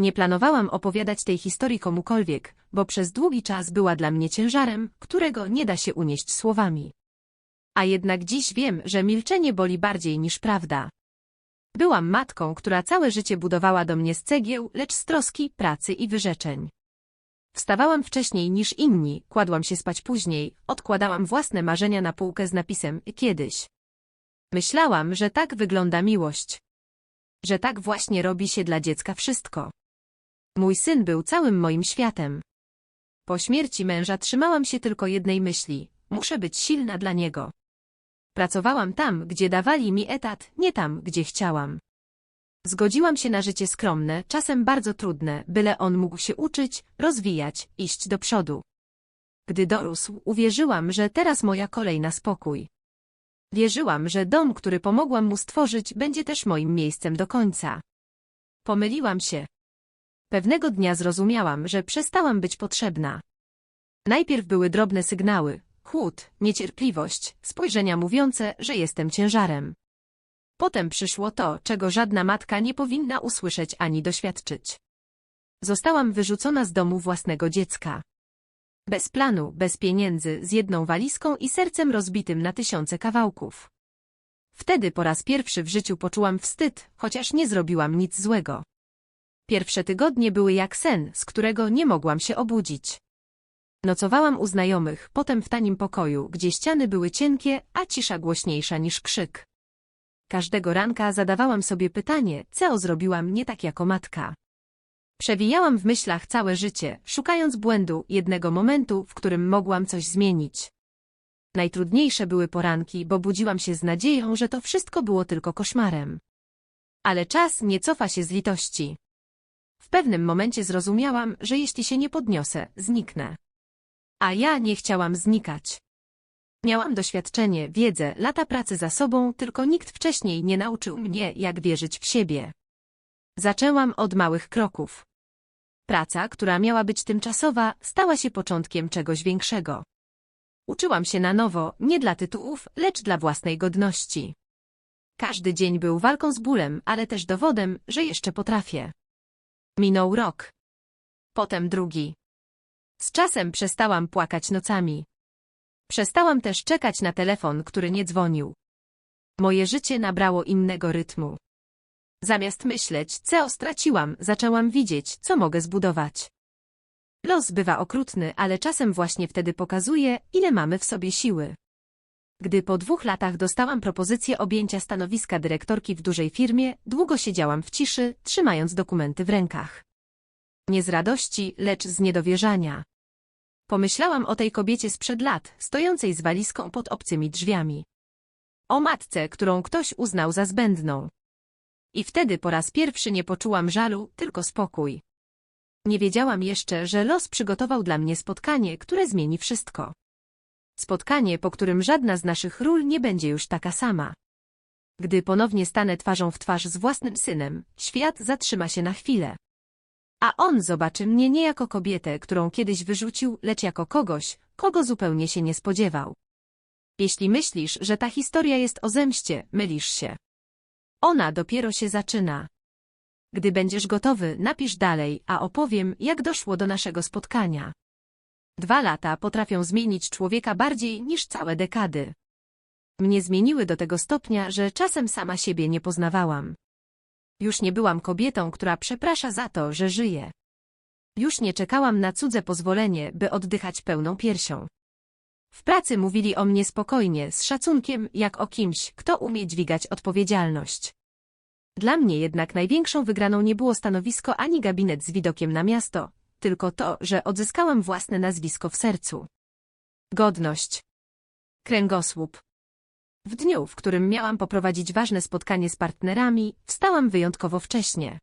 Nie planowałam opowiadać tej historii komukolwiek, bo przez długi czas była dla mnie ciężarem, którego nie da się unieść słowami. A jednak dziś wiem, że milczenie boli bardziej niż prawda. Byłam matką, która całe życie budowała do mnie z cegieł, lecz z troski, pracy i wyrzeczeń. Wstawałam wcześniej niż inni, kładłam się spać później, odkładałam własne marzenia na półkę z napisem kiedyś. Myślałam, że tak wygląda miłość. Że tak właśnie robi się dla dziecka wszystko. Mój syn był całym moim światem. Po śmierci męża trzymałam się tylko jednej myśli. Muszę być silna dla niego. Pracowałam tam, gdzie dawali mi etat, nie tam, gdzie chciałam. Zgodziłam się na życie skromne, czasem bardzo trudne, byle on mógł się uczyć, rozwijać, iść do przodu. Gdy dorósł, uwierzyłam, że teraz moja kolej na spokój. Wierzyłam, że dom, który pomogłam mu stworzyć, będzie też moim miejscem do końca. Pomyliłam się. Pewnego dnia zrozumiałam, że przestałam być potrzebna. Najpierw były drobne sygnały, chłód, niecierpliwość, spojrzenia mówiące, że jestem ciężarem. Potem przyszło to, czego żadna matka nie powinna usłyszeć ani doświadczyć. Zostałam wyrzucona z domu własnego dziecka. Bez planu, bez pieniędzy, z jedną walizką i sercem rozbitym na tysiące kawałków. Wtedy po raz pierwszy w życiu poczułam wstyd, chociaż nie zrobiłam nic złego. Pierwsze tygodnie były jak sen, z którego nie mogłam się obudzić. Nocowałam u znajomych, potem w tanim pokoju, gdzie ściany były cienkie, a cisza głośniejsza niż krzyk. Każdego ranka zadawałam sobie pytanie, co zrobiłam nie tak jako matka. Przewijałam w myślach całe życie, szukając błędu, jednego momentu, w którym mogłam coś zmienić. Najtrudniejsze były poranki, bo budziłam się z nadzieją, że to wszystko było tylko koszmarem. Ale czas nie cofa się z litości. W pewnym momencie zrozumiałam, że jeśli się nie podniosę, zniknę. A ja nie chciałam znikać. Miałam doświadczenie, wiedzę, lata pracy za sobą, tylko nikt wcześniej nie nauczył mnie, jak wierzyć w siebie. Zaczęłam od małych kroków. Praca, która miała być tymczasowa, stała się początkiem czegoś większego. Uczyłam się na nowo, nie dla tytułów, lecz dla własnej godności. Każdy dzień był walką z bólem, ale też dowodem, że jeszcze potrafię. Minął rok. Potem drugi. Z czasem przestałam płakać nocami. Przestałam też czekać na telefon, który nie dzwonił. Moje życie nabrało innego rytmu. Zamiast myśleć, co straciłam, zaczęłam widzieć, co mogę zbudować. Los bywa okrutny, ale czasem właśnie wtedy pokazuje, ile mamy w sobie siły. Gdy po dwóch latach dostałam propozycję objęcia stanowiska dyrektorki w dużej firmie, długo siedziałam w ciszy, trzymając dokumenty w rękach. Nie z radości, lecz z niedowierzania. Pomyślałam o tej kobiecie sprzed lat, stojącej z walizką pod obcymi drzwiami. O matce, którą ktoś uznał za zbędną. I wtedy po raz pierwszy nie poczułam żalu, tylko spokój. Nie wiedziałam jeszcze, że los przygotował dla mnie spotkanie, które zmieni wszystko. Spotkanie, po którym żadna z naszych ról nie będzie już taka sama. Gdy ponownie stanę twarzą w twarz z własnym synem, świat zatrzyma się na chwilę. A on zobaczy mnie nie jako kobietę, którą kiedyś wyrzucił, lecz jako kogoś, kogo zupełnie się nie spodziewał. Jeśli myślisz, że ta historia jest o zemście, mylisz się. Ona dopiero się zaczyna. Gdy będziesz gotowy, napisz dalej, a opowiem, jak doszło do naszego spotkania. Dwa lata potrafią zmienić człowieka bardziej niż całe dekady. Mnie zmieniły do tego stopnia, że czasem sama siebie nie poznawałam. Już nie byłam kobietą, która przeprasza za to, że żyje. Już nie czekałam na cudze pozwolenie, by oddychać pełną piersią. W pracy mówili o mnie spokojnie, z szacunkiem, jak o kimś, kto umie dźwigać odpowiedzialność. Dla mnie jednak największą wygraną nie było stanowisko ani gabinet z widokiem na miasto, tylko to, że odzyskałam własne nazwisko w sercu. Godność. Kręgosłup. W dniu, w którym miałam poprowadzić ważne spotkanie z partnerami, wstałam wyjątkowo wcześnie.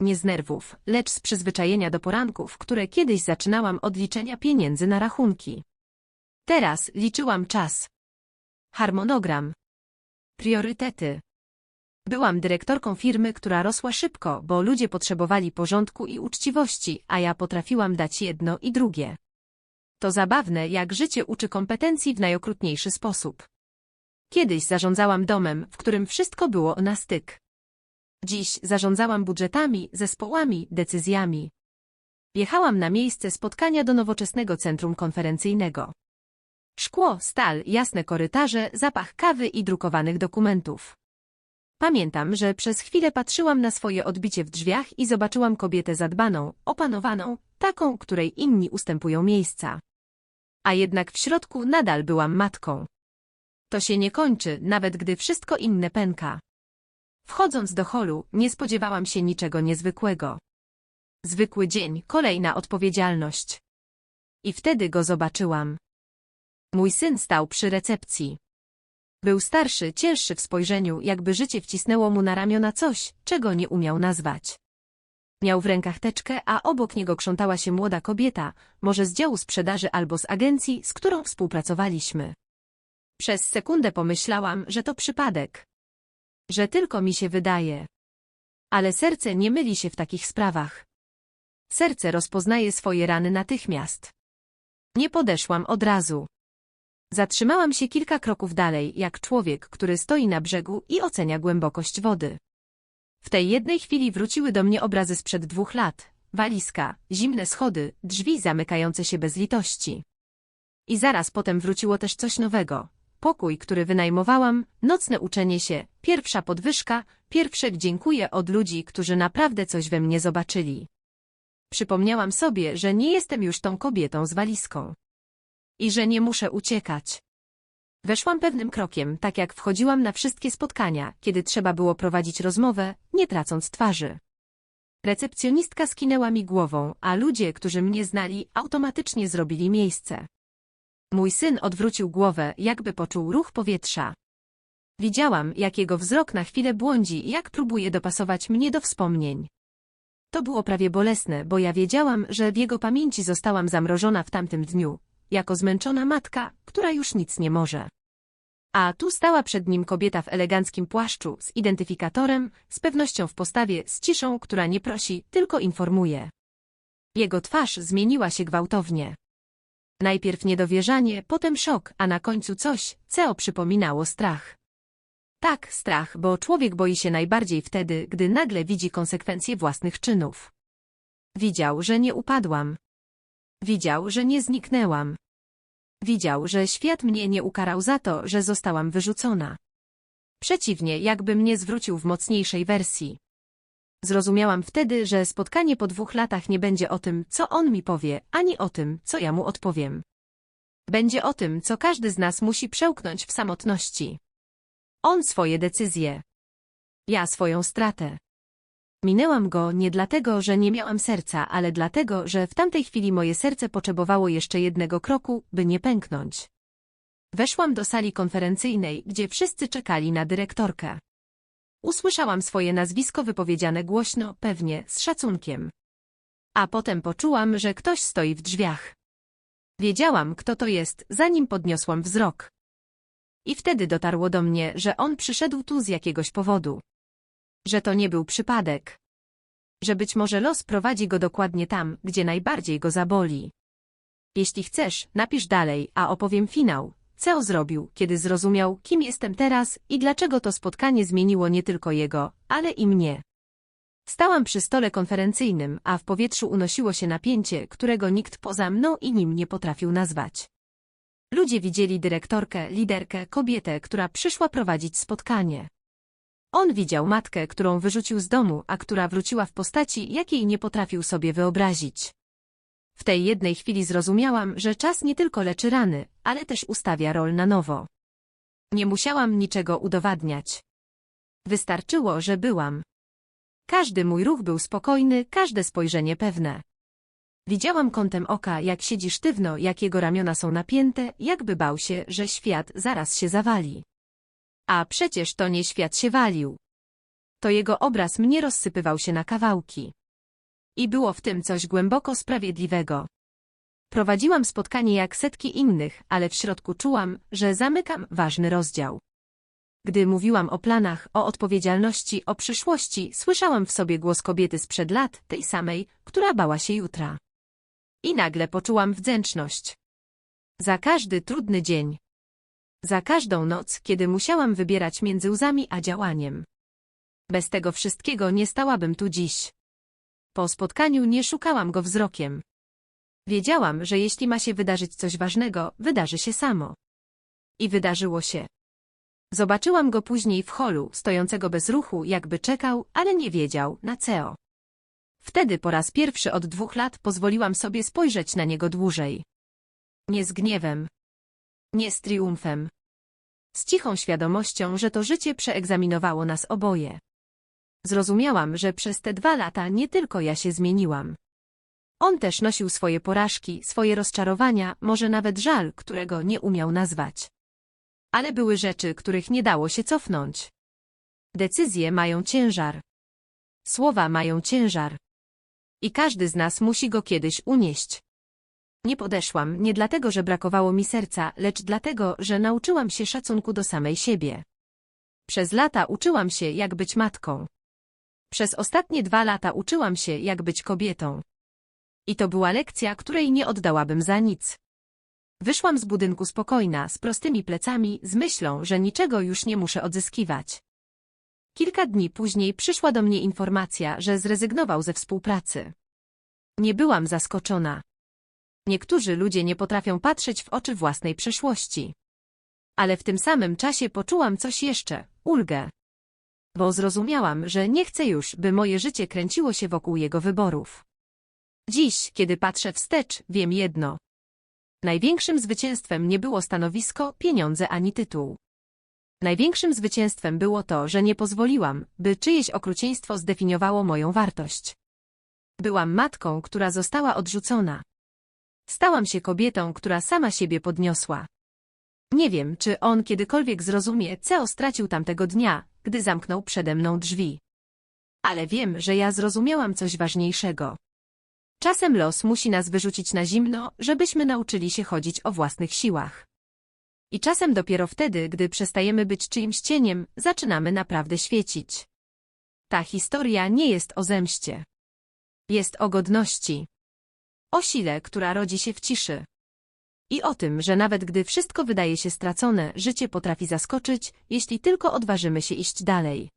Nie z nerwów, lecz z przyzwyczajenia do poranków, które kiedyś zaczynałam od liczenia pieniędzy na rachunki. Teraz liczyłam czas. Harmonogram. Priorytety. Byłam dyrektorką firmy, która rosła szybko, bo ludzie potrzebowali porządku i uczciwości, a ja potrafiłam dać jedno i drugie. To zabawne, jak życie uczy kompetencji w najokrutniejszy sposób. Kiedyś zarządzałam domem, w którym wszystko było na styk. Dziś zarządzałam budżetami, zespołami, decyzjami. Jechałam na miejsce spotkania do nowoczesnego centrum konferencyjnego. Szkło, stal, jasne korytarze, zapach kawy i drukowanych dokumentów. Pamiętam, że przez chwilę patrzyłam na swoje odbicie w drzwiach i zobaczyłam kobietę zadbaną, opanowaną, taką, której inni ustępują miejsca. A jednak w środku nadal byłam matką. To się nie kończy, nawet gdy wszystko inne pęka. Wchodząc do holu, nie spodziewałam się niczego niezwykłego. Zwykły dzień, kolejna odpowiedzialność. I wtedy go zobaczyłam. Mój syn stał przy recepcji. Był starszy, cięższy w spojrzeniu, jakby życie wcisnęło mu na ramiona coś, czego nie umiał nazwać. Miał w rękach teczkę, a obok niego krzątała się młoda kobieta, może z działu sprzedaży albo z agencji, z którą współpracowaliśmy. Przez sekundę pomyślałam, że to przypadek. Że tylko mi się wydaje. Ale serce nie myli się w takich sprawach. Serce rozpoznaje swoje rany natychmiast. Nie podeszłam od razu. Zatrzymałam się kilka kroków dalej, jak człowiek, który stoi na brzegu i ocenia głębokość wody. W tej jednej chwili wróciły do mnie obrazy sprzed dwóch lat. Walizka, zimne schody, drzwi zamykające się bez litości. I zaraz potem wróciło też coś nowego. Pokój, który wynajmowałam, nocne uczenie się, pierwsza podwyżka, pierwsze dziękuję od ludzi, którzy naprawdę coś we mnie zobaczyli. Przypomniałam sobie, że nie jestem już tą kobietą z walizką. I że nie muszę uciekać. Weszłam pewnym krokiem, tak jak wchodziłam na wszystkie spotkania, kiedy trzeba było prowadzić rozmowę, nie tracąc twarzy. Recepcjonistka skinęła mi głową, a ludzie, którzy mnie znali, automatycznie zrobili miejsce. Mój syn odwrócił głowę, jakby poczuł ruch powietrza. Widziałam, jak jego wzrok na chwilę błądzi, jak próbuje dopasować mnie do wspomnień. To było prawie bolesne, bo ja wiedziałam, że w jego pamięci zostałam zamrożona w tamtym dniu, jako zmęczona matka, która już nic nie może. A tu stała przed nim kobieta w eleganckim płaszczu, z identyfikatorem, z pewnością w postawie, z ciszą, która nie prosi, tylko informuje. Jego twarz zmieniła się gwałtownie. Najpierw niedowierzanie, potem szok, a na końcu coś, co przypominało strach. Tak, strach, bo człowiek boi się najbardziej wtedy, gdy nagle widzi konsekwencje własnych czynów. Widział, że nie upadłam. Widział, że nie zniknęłam. Widział, że świat mnie nie ukarał za to, że zostałam wyrzucona. Przeciwnie, jakby mnie zwrócił w mocniejszej wersji. Zrozumiałam wtedy, że spotkanie po dwóch latach nie będzie o tym, co on mi powie, ani o tym, co ja mu odpowiem. Będzie o tym, co każdy z nas musi przełknąć w samotności. On swoje decyzje. Ja swoją stratę. Minęłam go nie dlatego, że nie miałam serca, ale dlatego, że w tamtej chwili moje serce potrzebowało jeszcze jednego kroku, by nie pęknąć. Weszłam do sali konferencyjnej, gdzie wszyscy czekali na dyrektorkę. Usłyszałam swoje nazwisko wypowiedziane głośno, pewnie, z szacunkiem. A potem poczułam, że ktoś stoi w drzwiach. Wiedziałam, kto to jest, zanim podniosłam wzrok. I wtedy dotarło do mnie, że on przyszedł tu z jakiegoś powodu. Że to nie był przypadek. Że być może los prowadzi go dokładnie tam, gdzie najbardziej go zaboli. Jeśli chcesz, napisz dalej, a opowiem finał, co zrobił, kiedy zrozumiał, kim jestem teraz i dlaczego to spotkanie zmieniło nie tylko jego, ale i mnie. Stałam przy stole konferencyjnym, a w powietrzu unosiło się napięcie, którego nikt poza mną i nim nie potrafił nazwać. Ludzie widzieli dyrektorkę, liderkę, kobietę, która przyszła prowadzić spotkanie. On widział matkę, którą wyrzucił z domu, a która wróciła w postaci, jakiej nie potrafił sobie wyobrazić. W tej jednej chwili zrozumiałam, że czas nie tylko leczy rany, ale też ustawia rol na nowo. Nie musiałam niczego udowadniać. Wystarczyło, że byłam. Każdy mój ruch był spokojny, każde spojrzenie pewne. Widziałam kątem oka, jak siedzi sztywno, jak jego ramiona są napięte, jakby bał się, że świat zaraz się zawali. A przecież to nie świat się walił. To jego obraz mnie rozsypywał się na kawałki. I było w tym coś głęboko sprawiedliwego. Prowadziłam spotkanie jak setki innych, ale w środku czułam, że zamykam ważny rozdział. Gdy mówiłam o planach, o odpowiedzialności, o przyszłości, słyszałam w sobie głos kobiety sprzed lat, tej samej, która bała się jutra. I nagle poczułam wdzięczność. Za każdy trudny dzień. Za każdą noc, kiedy musiałam wybierać między łzami a działaniem. Bez tego wszystkiego nie stałabym tu dziś. Po spotkaniu nie szukałam go wzrokiem. Wiedziałam, że jeśli ma się wydarzyć coś ważnego, wydarzy się samo. I wydarzyło się. Zobaczyłam go później w holu, stojącego bez ruchu, jakby czekał, ale nie wiedział, na co. Wtedy po raz pierwszy od dwóch lat pozwoliłam sobie spojrzeć na niego dłużej. Nie z gniewem. Nie z triumfem. Z cichą świadomością, że to życie przeegzaminowało nas oboje. Zrozumiałam, że przez te dwa lata nie tylko ja się zmieniłam. On też nosił swoje porażki, swoje rozczarowania, może nawet żal, którego nie umiał nazwać. Ale były rzeczy, których nie dało się cofnąć. Decyzje mają ciężar. Słowa mają ciężar. I każdy z nas musi go kiedyś unieść. Nie podeszłam nie dlatego, że brakowało mi serca, lecz dlatego, że nauczyłam się szacunku do samej siebie. Przez lata uczyłam się, jak być matką. Przez ostatnie dwa lata uczyłam się, jak być kobietą. I to była lekcja, której nie oddałabym za nic. Wyszłam z budynku spokojna, z prostymi plecami, z myślą, że niczego już nie muszę odzyskiwać. Kilka dni później przyszła do mnie informacja, że zrezygnował ze współpracy. Nie byłam zaskoczona. Niektórzy ludzie nie potrafią patrzeć w oczy własnej przeszłości. Ale w tym samym czasie poczułam coś jeszcze, ulgę. Bo zrozumiałam, że nie chcę już, by moje życie kręciło się wokół jego wyborów. Dziś, kiedy patrzę wstecz, wiem jedno. Największym zwycięstwem nie było stanowisko, pieniądze ani tytuł. Największym zwycięstwem było to, że nie pozwoliłam, by czyjeś okrucieństwo zdefiniowało moją wartość. Byłam matką, która została odrzucona. Stałam się kobietą, która sama siebie podniosła. Nie wiem, czy on kiedykolwiek zrozumie, co stracił tamtego dnia, gdy zamknął przede mną drzwi. Ale wiem, że ja zrozumiałam coś ważniejszego. Czasem los musi nas wyrzucić na zimno, żebyśmy nauczyli się chodzić o własnych siłach. I czasem dopiero wtedy, gdy przestajemy być czyimś cieniem, zaczynamy naprawdę świecić. Ta historia nie jest o zemście. Jest o godności. O sile, która rodzi się w ciszy. I o tym, że nawet gdy wszystko wydaje się stracone, życie potrafi zaskoczyć, jeśli tylko odważymy się iść dalej.